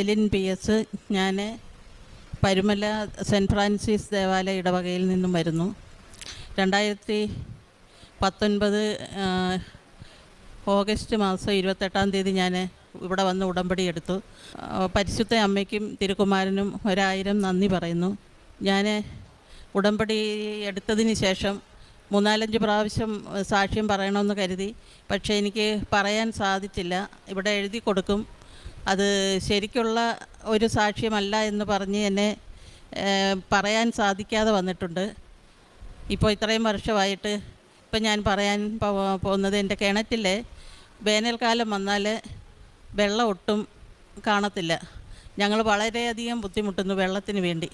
Elin P S ഞാൻ Parumala saint Francis ദേവാലയ ഇടവകയിൽ നിന്നും വരുന്നു. രണ്ടായിരത്തി പത്തൊൻപത് ഓഗസ്റ്റ് മാസം ഇരുപത്തെട്ടാം തീയതി ഞാൻ ഇവിടെ വന്ന് ഉടമ്പടി എടുത്തു. പരിശുദ്ധ അമ്മയ്ക്കും തിരുക്കുമാരനും ഒരായിരം നന്ദി പറയുന്നു. ഞാൻ ഉടമ്പടി എടുത്തതിന് ശേഷം മൂന്നാലഞ്ച് പ്രാവശ്യം സാക്ഷ്യം പറയണമെന്ന് കരുതി. പക്ഷേ എനിക്ക് പറയാൻ സാധിച്ചില്ല. ഇവിടെ എഴുതി കൊടുക്കും. അത് ശരിക്കുള്ള ഒരു സാക്ഷ്യമല്ല എന്ന് പറഞ്ഞ് എന്നെ പറയാൻ സാധിക്കാതെ വന്നിട്ടുണ്ട്. ഇപ്പോൾ ഇത്രയും വർഷമായിട്ട് ഇപ്പം ഞാൻ പറയാൻ പോകുന്നത് എന്റെ കിണറ്റിൽ വേനൽക്കാലം വന്നാൽ വെള്ളം ഒട്ടും കാണത്തില്ല. ഞങ്ങൾ വളരെയധികം ബുദ്ധിമുട്ടുന്നു വെള്ളത്തിന് വേണ്ടി.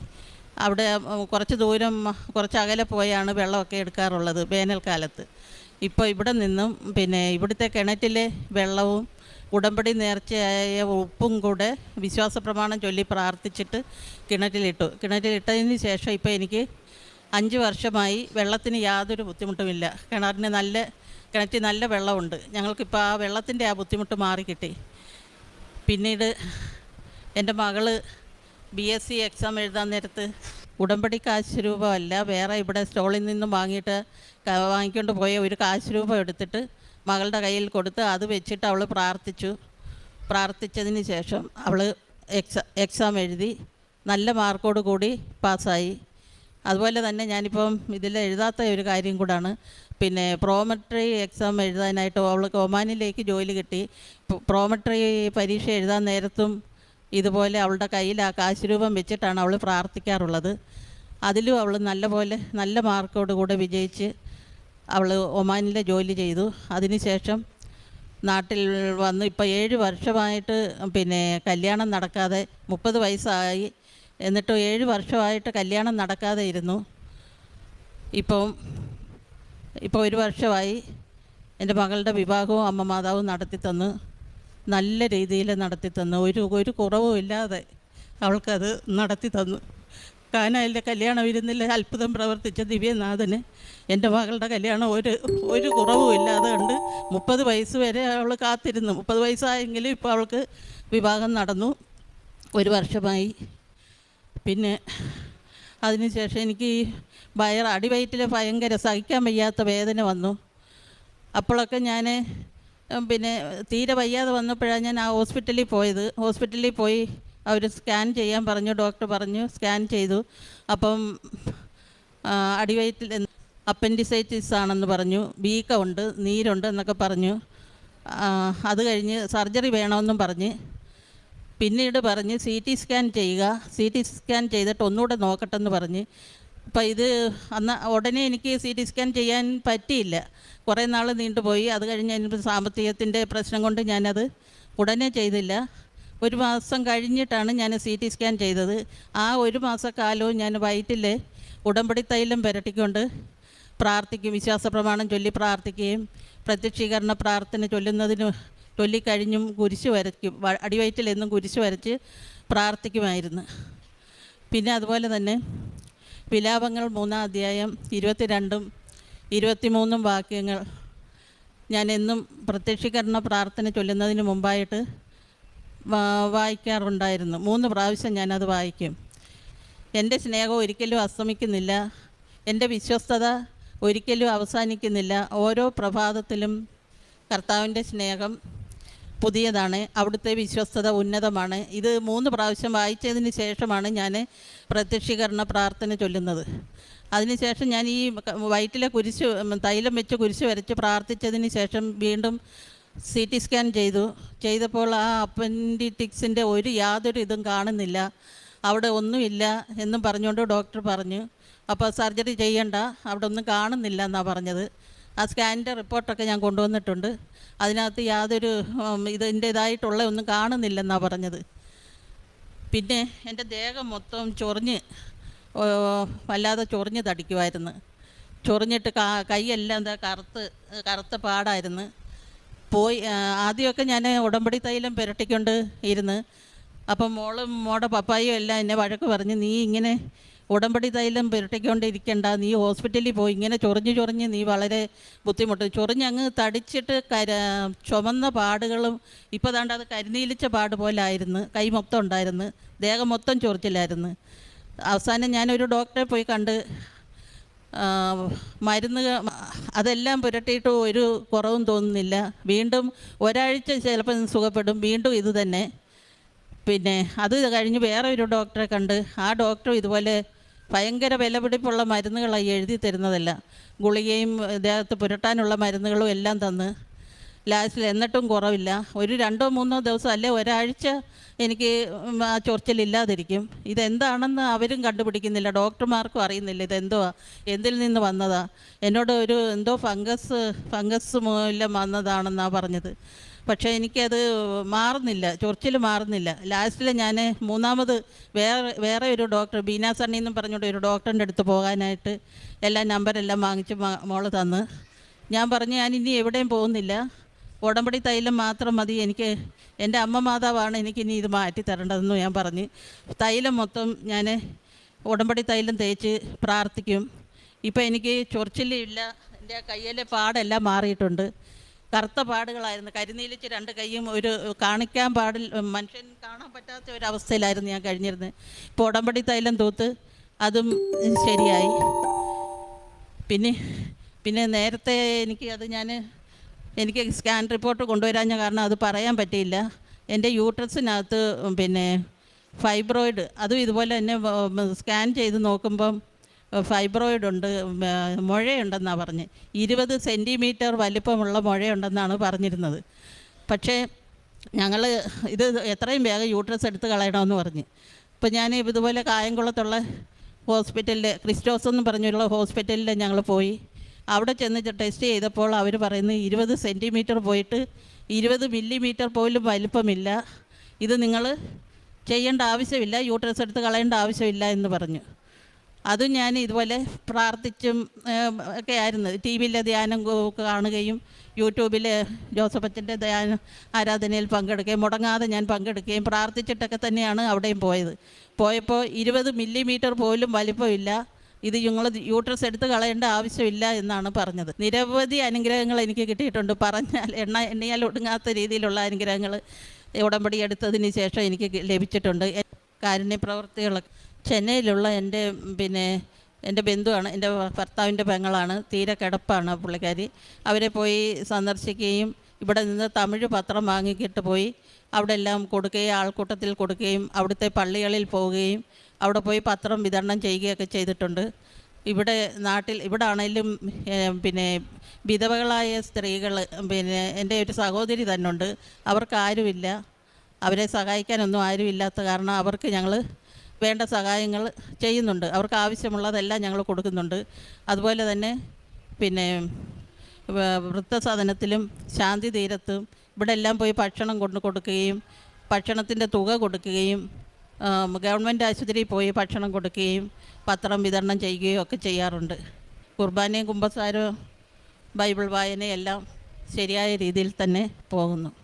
അവിടെ കുറച്ച് ദൂരം കുറച്ച് അകലെ പോയാണ് വെള്ളമൊക്കെ എടുക്കാറുള്ളത് വേനൽക്കാലത്ത്. ഇപ്പോൾ ഇവിടെ നിന്നും പിന്നെ ഇവിടുത്തെ കിണറ്റിലെ വെള്ളവും ഉടമ്പടി നേർച്ചയായ ഉപ്പും കൂടെ വിശ്വാസ പ്രമാണം ചൊല്ലി പ്രാർത്ഥിച്ചിട്ട് കിണറ്റിലിട്ടു. കിണറ്റിലിട്ടതിന് ശേഷം ഇപ്പോൾ എനിക്ക് അഞ്ച് വർഷമായി വെള്ളത്തിന് യാതൊരു ബുദ്ധിമുട്ടുമില്ല. കിണറിന് നല്ല കിണറ്റിൽ നല്ല വെള്ളമുണ്ട്. ഞങ്ങൾക്കിപ്പോൾ ആ വെള്ളത്തിന്റെ ആ ബുദ്ധിമുട്ട് മാറിക്കിട്ടി പിന്നീട് എന്റെ മകൾ ബി എസ് സി എക്സാം എഴുതാൻ നേരത്ത് ഉടമ്പടി കാശ് രൂപമല്ല വേറെ ഇവിടെ സ്റ്റോളിൽ നിന്നും വാങ്ങിയിട്ട് വാങ്ങിക്കൊണ്ട് പോയ ഒരു കാശ് രൂപം എടുത്തിട്ട് മകളുടെ കയ്യിൽ കൊടുത്ത് അത് വെച്ചിട്ട് അവൾ പ്രാർത്ഥിച്ചു. പ്രാർത്ഥിച്ചതിന് ശേഷം അവൾ എക്സാ എക്സാം എഴുതി നല്ല മാർക്കോട് കൂടി പാസ്സായി. അതുപോലെ തന്നെ ഞാനിപ്പം ഇതിൽ എഴുതാത്ത ഒരു കാര്യം കൂടാണ്. പിന്നെ പ്രോമെട്രി എക്സാം എഴുതാനായിട്ട് അവൾക്ക് ഒമാനിലേക്ക് ജോലി കിട്ടി. പ്രോമെട്രി പരീക്ഷ എഴുതാൻ നേരത്തും ഇതുപോലെ അവളുടെ കയ്യിൽ ആ കാശ് രൂപം വെച്ചിട്ടാണ് അവൾ പ്രാർത്ഥിക്കാറുള്ളത്. അതിലും അവൾ നല്ലപോലെ നല്ല മാർക്കോട് കൂടെ വിജയിച്ച് അവൾ ഒമാനിൽ ജോലി ചെയ്തു. അതിനുശേഷം നാട്ടിൽ വന്ന്. ഇപ്പോൾ ഏഴ് വർഷമായിട്ട് പിന്നെ കല്യാണം നടക്കാതെ മുപ്പത് വയസ്സായി. എന്നിട്ട് ഏഴ് വർഷമായിട്ട് കല്യാണം നടക്കാതെ ഇരുന്നു. ഇപ്പം ഇപ്പോൾ ഒരു വർഷമായി എന്റെ മകളുടെ വിവാഹവും അമ്മ മാതാവും നടത്തി തന്നു. നല്ല രീതിയിൽ നടത്തി തന്നു. ഒരു ഒരു കുറവും ഇല്ലാതെ അവൾക്കത് നടത്തി തന്നു. കാനായിലെ കല്യാണം ഇരുന്നില്ല അത്ഭുതം പ്രവർത്തിച്ച ദിവ്യനാഥന്. എന്റെ മകളുടെ കല്യാണം ഒരു ഒരു കുറവും ഇല്ലാതെ കണ്ട് മുപ്പത് വയസ്സ് വരെ അവൾ കാത്തിരുന്നു. മുപ്പത് വയസ്സായെങ്കിലും ഇപ്പോൾ അവൾക്ക് വിവാഹം നടന്നു. ഒരു വർഷമായി. പിന്നെ അതിനുശേഷം എനിക്ക് ഈ വയർ അടിവയറ്റിൽ ഭയങ്കര സഹിക്കാൻ വയ്യാത്ത വേദന വന്നു. അപ്പോഴൊക്കെ ഞാൻ പിന്നെ തീരെ വയ്യാതെ വന്നപ്പോഴാണ് ഞാൻ ആ ഹോസ്പിറ്റലിൽ പോയത്. ഹോസ്പിറ്റലിൽ പോയി അവർ സ്കാൻ ചെയ്യാൻ പറഞ്ഞു ഡോക്ടർ പറഞ്ഞു സ്കാൻ ചെയ്തു. അപ്പം അടിവയറ്റിൽ അപ്പൻഡിസൈറ്റിസ് ആണെന്ന് പറഞ്ഞു വീക്കമുണ്ട് നീരുണ്ട് എന്നൊക്കെ പറഞ്ഞു. അത് കഴിഞ്ഞ് സർജറി വേണമെന്നും പറഞ്ഞ്. പിന്നീട് പറഞ്ഞ് സി ടി സ്കാൻ ചെയ്യുക സി ടി സ്കാൻ ചെയ്തിട്ട് ഒന്നുകൂടെ നോക്കട്ടെ എന്ന് പറഞ്ഞ്. അപ്പം ഇത് അന്ന് ഉടനെ എനിക്ക് സി ടി സ്കാൻ ചെയ്യാൻ പറ്റിയില്ല. കുറേ നാൾ നീണ്ടുപോയി. അത് കഴിഞ്ഞ് അതിന് സാമ്പത്തികത്തിന്റെ പ്രശ്നം കൊണ്ട് ഞാനത് ഉടനെ ചെയ്തില്ല. ഒരു മാസം കഴിഞ്ഞിട്ടാണ് ഞാൻ സി ടി സ്കാൻ ചെയ്തത്. ആ ഒരു മാസക്കാലവും ഞാൻ വയറ്റിൽ ഉടമ്പടി തൈലം പുരട്ടിക്കൊണ്ട് പ്രാർത്ഥിക്കും വിശ്വാസ പ്രമാണം ചൊല്ലി പ്രാർത്ഥിക്കുകയും പ്രത്യക്ഷീകരണ പ്രാർത്ഥന ചൊല്ലുന്നതിന് ചൊല്ലിക്കഴിഞ്ഞും കുരിശ് വരയ്ക്കും അടിവയറ്റിൽ എന്നും കുരിശ് വരച്ച് പ്രാർത്ഥിക്കുമായിരുന്നു. പിന്നെ അതുപോലെ തന്നെ വിലാപങ്ങൾ മൂന്നാം അധ്യായം ഇരുപത്തിരണ്ടും ഇരുപത്തിമൂന്നും വാക്യങ്ങൾ ഞാൻ എന്നും പ്രത്യക്ഷീകരണ പ്രാർത്ഥന ചൊല്ലുന്നതിന് മുമ്പായിട്ട് വായിക്കാറുണ്ടായിരുന്നു. മൂന്ന് പ്രാവശ്യം ഞാനത് വായിക്കും. എന്റെ സ്നേഹം ഒരിക്കലും അസ്തമിക്കുന്നില്ല. എന്റെ വിശ്വസ്തത ഒരിക്കലും അവസാനിക്കുന്നില്ല. ഓരോ പ്രഭാതത്തിലും കർത്താവിന്റെ സ്നേഹം പുതിയതാണ്. അവിടുത്തെ വിശ്വസ്തത ഉന്നതമാണ്. ഇത് മൂന്ന് പ്രാവശ്യം വായിച്ചതിന് ശേഷമാണ് ഞാൻ പ്രത്യക്ഷീകരണ പ്രാർത്ഥന ചൊല്ലുന്നത്. അതിനുശേഷം ഞാൻ ഈ വയറ്റിലെ കുരിശ് തൈലം വെച്ച് കുരിശ് വരച്ച് പ്രാർത്ഥിച്ചതിന് ശേഷം വീണ്ടും സി ടി സ്കാൻ ചെയ്തു. ചെയ്തപ്പോൾ ആ അപ്പൻഡിറ്റിക്സിന്റെ ഒരു യാതൊരു ഇതും കാണുന്നില്ല. അവിടെ ഒന്നുമില്ല എന്നും പറഞ്ഞുകൊണ്ട് ഡോക്ടർ പറഞ്ഞു. അപ്പോൾ സർജറി ചെയ്യണ്ട. അവിടെ ഒന്നും കാണുന്നില്ല എന്നാണ് പറഞ്ഞത്. ആ സ്കാനിന്റെ റിപ്പോർട്ടൊക്കെ ഞാൻ കൊണ്ടുവന്നിട്ടുണ്ട്. അതിനകത്ത് യാതൊരു ഇതിന്റേതായിട്ടുള്ള ഒന്നും കാണുന്നില്ലെന്നാണ് പറഞ്ഞത്. പിന്നെ എന്റെ ദേഹം മൊത്തം ചൊറിഞ്ഞ് വല്ലാതെ ചൊറിഞ്ഞ് തടിക്കുമായിരുന്നു ചൊറിഞ്ഞിട്ട് കൈയെല്ലാം എന്താ കറുത്ത് കറുത്ത പാടായിരുന്നു. പോയി ആദ്യമൊക്കെ ഞാൻ ഉടമ്പടി തൈലം പുരട്ടിക്കൊണ്ട് ഇരുന്ന് അപ്പം മോളും മോടെ പപ്പായും എല്ലാം എന്നെ വഴക്ക് പറഞ്ഞ് നീ ഇങ്ങനെ ഉടമ്പടി തൈലം പുരട്ടിക്കൊണ്ടിരിക്കണ്ട നീ ഹോസ്പിറ്റലിൽ പോയി ഇങ്ങനെ ചൊറിഞ്ഞ് ചൊറിഞ്ഞ് നീ വളരെ ബുദ്ധിമുട്ട്. ചൊറിഞ്ഞ് അങ്ങ് തടിച്ചിട്ട് കര ചുമന്ന പാടുകളും ഇപ്പോൾ താണ്ട് അത് കരിനീലിച്ച പാട് പോലെ ആയിരുന്നു കൈ മൊത്തം ഉണ്ടായിരുന്നു ദേഹം മൊത്തം ചൊറിച്ചിലായിരുന്നു. അവസാനം ഞാനൊരു ഡോക്ടറെ പോയി കണ്ട് മരുന്ന് അതെല്ലാം പുരട്ടിയിട്ട് ഒരു കുറവും തോന്നുന്നില്ല. വീണ്ടും ഒരാഴ്ച ചിലപ്പോൾ സുഖപ്പെടും. വീണ്ടും ഇത് തന്നെ. പിന്നെ അത് കഴിഞ്ഞ് വേറെ ഒരു ഡോക്ടറെ കണ്ട് ആ ഡോക്ടറും ഇതുപോലെ ഭയങ്കര വിലപിടിപ്പുള്ള മരുന്നുകളായി എഴുതി തരുന്നതല്ല. ഗുളികയും ദേഹത്ത് പുരട്ടാനുള്ള മരുന്നുകളും എല്ലാം തന്ന്. ലാസ്റ്റിൽ എന്നിട്ടും കുറവില്ല. ഒരു രണ്ടോ മൂന്നോ ദിവസം അല്ലെ ഒരാഴ്ച എനിക്ക് ആ ചൊറിച്ചിലില്ലാതിരിക്കും ഇതെന്താണെന്ന് അവരും കണ്ടുപിടിക്കുന്നില്ല. ഡോക്ടർമാർക്കും അറിയുന്നില്ല ഇതെന്തുവാ? എന്തിൽ നിന്ന് വന്നതാ? എന്നോട് ഒരു എന്തോ ഫംഗസ് ഫംഗസ് മൂലം വന്നതാണെന്നാണ് പറഞ്ഞത്. പക്ഷേ എനിക്കത് മാറുന്നില്ല. ചൊറിച്ചിൽ മാറുന്നില്ല. ലാസ്റ്റിൽ ഞാൻ മൂന്നാമത് വേറെ വേറെ ഒരു ഡോക്ടർ ബീന സണ്ണി എന്നും പറഞ്ഞുകൊണ്ട് ഒരു ഡോക്ടറിന്റെ അടുത്ത് പോകാനായിട്ട് എല്ലാ നമ്പരെല്ലാം വാങ്ങിച്ച് മോൾ തന്ന്. ഞാൻ പറഞ്ഞു ഞാൻ ഇനി എവിടെയും പോകുന്നില്ല. ഉടമ്പടി തൈലം മാത്രം മതി. എനിക്ക് എന്റെ അമ്മ മാതാവാണ് എനിക്കിനി ഇത് മാറ്റി തരേണ്ടതെന്ന് ഞാൻ പറഞ്ഞ് തൈലം മൊത്തം ഞാൻ ഉടമ്പടി തൈലം തേച്ച് പ്രാർത്ഥിക്കും. ഇപ്പം എനിക്ക് ചൊറിച്ചിലില്ല എന്റെ കയ്യിലെ പാടെല്ലാം മാറിയിട്ടുണ്ട്. കറുത്ത പാടുകളായിരുന്നു. കരിനീലിച്ച് രണ്ട് കൈയും ഒരു കാണിക്കാൻ പാടിൽ മനുഷ്യൻ കാണാൻ പറ്റാത്ത ഒരു അവസ്ഥയിലായിരുന്നു ഞാൻ കഴിഞ്ഞിരുന്നത്. ഇപ്പോൾ ഉടമ്പടി തൈലം തൂത്ത് അതും ശരിയായി. പിന്നെ പിന്നെ നേരത്തെ എനിക്ക് അത് ഞാൻ എനിക്ക് സ്കാൻ റിപ്പോർട്ട് കൊണ്ടുവരാഞ്ഞ കാരണം അത് പറയാൻ പറ്റിയില്ല. എന്റെ യൂട്രസിനകത്ത് പിന്നെ ഫൈബ്രോയിഡ് അതും ഇതുപോലെ തന്നെ സ്കാൻ ചെയ്ത് നോക്കുമ്പം ഫൈബ്രോയിഡ് ഉണ്ട് മുഴയുണ്ടെന്നാണ് പറഞ്ഞ്. ഇരുപത് സെന്റിമീറ്റർ വലിപ്പമുള്ള മുഴയുണ്ടെന്നാണ് പറഞ്ഞിരുന്നത്. പക്ഷേ ഞങ്ങൾ ഇത് എത്രയും വേഗം യൂട്രസ് എടുത്ത് കളയണമെന്ന് പറഞ്ഞ്. അപ്പോൾ ഞാൻ ഇതുപോലെ കായംകുളത്തുള്ള ഹോസ്പിറ്റലിൽ ക്രിസ്റ്റോസ് എന്ന് പറഞ്ഞുള്ള ഹോസ്പിറ്റലിൽ ഞങ്ങൾ പോയി. അവിടെ ചെന്ന് ടെസ്റ്റ് ചെയ്തപ്പോൾ അവർ പറയുന്നത് ഇരുപത് സെന്റിമീറ്റർ പോയിട്ട് ഇരുപത് മില്ലിമീറ്റർ പോലും വലിപ്പമില്ല. ഇത് നിങ്ങൾ ചെയ്യേണ്ട ആവശ്യമില്ല യൂട്രസ് എടുത്ത് കളയേണ്ട ആവശ്യമില്ല എന്ന് പറഞ്ഞു. അതും ഞാൻ ഇതുപോലെ പ്രാർത്ഥിച്ചും ഒക്കെ ആയിരുന്നു. ടി വിയിലെ ധ്യാനം കാണുകയും യൂട്യൂബിൽ ജോസഫച്ചന്റെ ധ്യാന ആരാധനയിൽ പങ്കെടുക്കുകയും മുടങ്ങാതെ ഞാൻ പങ്കെടുക്കുകയും പ്രാർത്ഥിച്ചിട്ടൊക്കെ തന്നെയാണ് അവിടെയും പോയത്. പോയപ്പോൾ ഇരുപത് മില്ലിമീറ്റർ പോലും വലിപ്പമില്ല. ഇത് നിങ്ങൾ യൂട്രസ് എടുത്ത് കളയേണ്ട ആവശ്യമില്ല എന്നാണ് പറഞ്ഞത്. നിരവധി അനുഗ്രഹങ്ങൾ എനിക്ക് കിട്ടിയിട്ടുണ്ട്. പറഞ്ഞാൽ എണ്ണ എണ്ണയാൽ ഒടുങ്ങാത്ത രീതിയിലുള്ള അനുഗ്രഹങ്ങൾ ഉടമ്പടി എടുത്തതിന് ശേഷം എനിക്ക് ലഭിച്ചിട്ടുണ്ട്. കാരുണ്യ പ്രവർത്തികളൊക്കെ ചെന്നൈയിലുള്ള എന്റെ പിന്നെ എന്റെ ബന്ധുവാണ് എന്റെ ഭർത്താവിന്റെ പെങ്ങളാണ് തീരെ കിടപ്പാണ് പുള്ളിക്കാരി. അവരെ പോയി സന്ദർശിക്കുകയും ഇവിടെ നിന്ന് തമിഴ് പത്രം വാങ്ങിക്കിട്ട് പോയി അവിടെ എല്ലാം കൊടുക്കുകയും ആൾക്കൂട്ടത്തിൽ കൊടുക്കുകയും അവിടുത്തെ പള്ളികളിൽ പോവുകയും അവിടെ പോയി പത്രം വിതരണം ചെയ്യുകയൊക്കെ ചെയ്തിട്ടുണ്ട്. ഇവിടെ നാട്ടിൽ ഇവിടെ ആണെങ്കിലും പിന്നെ വിധവകളായ സ്ത്രീകൾ പിന്നെ എന്റെ ഒരു സഹോദരി തന്നെ ഉണ്ട് അവർക്ക് ആരുമില്ല. അവരെ സഹായിക്കാനൊന്നും ആരുമില്ലാത്ത കാരണം അവർക്ക് ഞങ്ങൾ വേണ്ട സഹായങ്ങൾ ചെയ്യുന്നുണ്ട്. അവർക്ക് ആവശ്യമുള്ളതെല്ലാം ഞങ്ങൾ കൊടുക്കുന്നുണ്ട്. അതുപോലെ തന്നെ പിന്നെ വ- വൃദ്ധസദനത്തിലും ശാന്തി തീരത്തും ഇവിടെ എല്ലാം പോയി ഭക്ഷണം കൊണ്ടു കൊടുക്കുകയും ഭക്ഷണത്തിന്റെ തുക കൊടുക്കുകയും ഗവൺമെന്റ് ആശുപത്രിയിൽ പോയി ഭക്ഷണം കൊടുക്കുകയും പത്രം വിതരണം ചെയ്യുകയും ഒക്കെ ചെയ്യാറുണ്ട്. കുർബാനയും കുമ്പസാരവും ബൈബിൾ വായനയെല്ലാം ശരിയായ രീതിയിൽ തന്നെ പോകുന്നു.